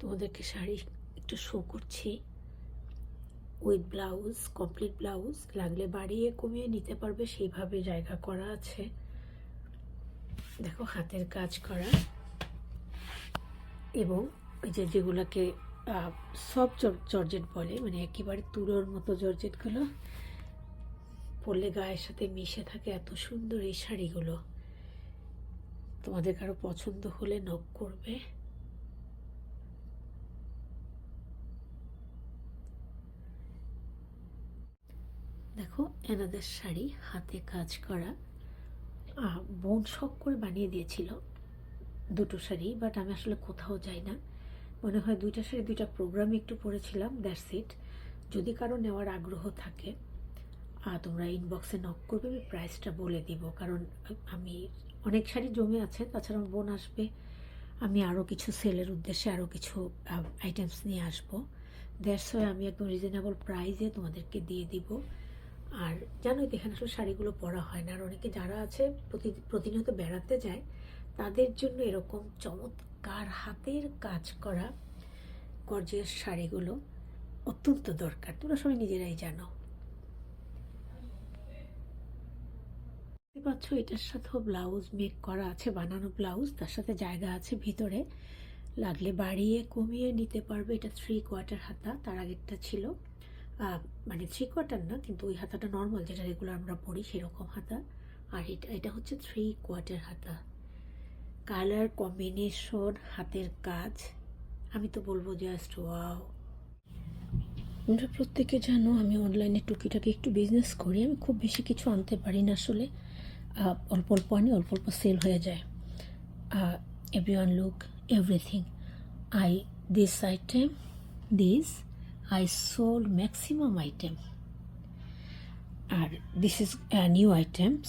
তোমাদেরকে শাড়ি একটু শো করছি। উইথ ব্লাউজ কমপ্লিট ব্লাউজ লাগলে বাড়িয়ে কমিয়ে নিতে পারবে, সেইভাবে জায়গা করা আছে। দেখো, হাতের কাজ করা। এবং ওই যে যেগুলোকে সব জর্জেট বলে মানে একেবারে তুলোর মতো জর্জেটগুলো, পরলে গায়ের সাথে মিশে থাকে এত সুন্দর এই শাড়িগুলো। তোমাদের কারও পছন্দ হলে নখ করবে। দেখো, এনাদের শাড়ি হাতে কাজ করা। বোন শখ করে বানিয়ে দিয়েছিল দুটো শাড়ি, বাট আমি আসলে কোথাও যাই না। মনে হয় দুইটা শাড়ি, দুইটা প্রোগ্রামে একটু পরেছিলাম দ্যাটস ইট। যদি কারও নেওয়ার আগ্রহ থাকে তোমরা ইনবক্সে নক করবে, আমি প্রাইসটা বলে দিব। কারণ আমি অনেক শাড়ি জমে আছে, তাছাড়া আমার বোন আসবে, আমি আরও কিছু সেলের উদ্দেশ্যে আরও কিছু আইটেমস নিয়ে আসব। দ্যাটস আমি একদম রিজনেবল প্রাইসে তোমাদেরকে দিয়ে দিব। আর জানোই তো এখানে আসলে শাড়িগুলো পরা হয় না। আর অনেকে যারা আছে প্রতি, প্রতিনিয়ত বেড়াতে যায়, তাদের জন্য এরকম চমৎকার হাতের কাজ করা গর্জিয়াস শাড়িগুলো অত্যন্ত দরকার। তোমরা সবাই নিজেরাই জানো। পাচ্ছ, এটার সাথেও ব্লাউজ মেক করা আছে, বানানো ব্লাউজ তার সাথে জায়গা আছে ভিতরে। লাগলে বাড়িয়ে কমিয়ে নিতে পারবে, এটা থ্রি কোয়ার্টার হাতা, তার আগেরটা ছিল। মানে থ্রি কোয়ার্টার না, কিন্তু ওই হাতাটা নর্মাল যেটা রেগুলার আমরা পরি সেরকম হাতা। আর এটা এটা হচ্ছে থ্রি কোয়ার্টার হাতা। কালার কম্বিনেশন হাতের কাজ। আমি তো বলব জাস্ট ওয়াও আমরা প্রত্যেকে জানো, আমি অনলাইনে টুকিটাকি একটু বিজনেস করি। আমি খুব বেশি কিছু আনতে পারি না আসলে। অল্প অল্প আনি, অল্প অল্প সেল হয়ে যায়। Every one look everything I this item this I sold maximum item R this is new items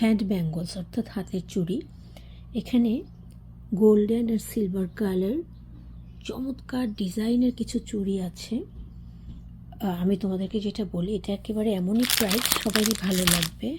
hand bangles অর্থাৎ হাতের চুড়ি। এখানে গোল্ডেন আর সিলভার কালার চমৎকার ডিজাইনের কিছু চুড়ি আছে। আমি তোমাদেরকে যেটা বলি, এটা একেবারে এমনই প্রাইস সবারই ভালো লাগবে।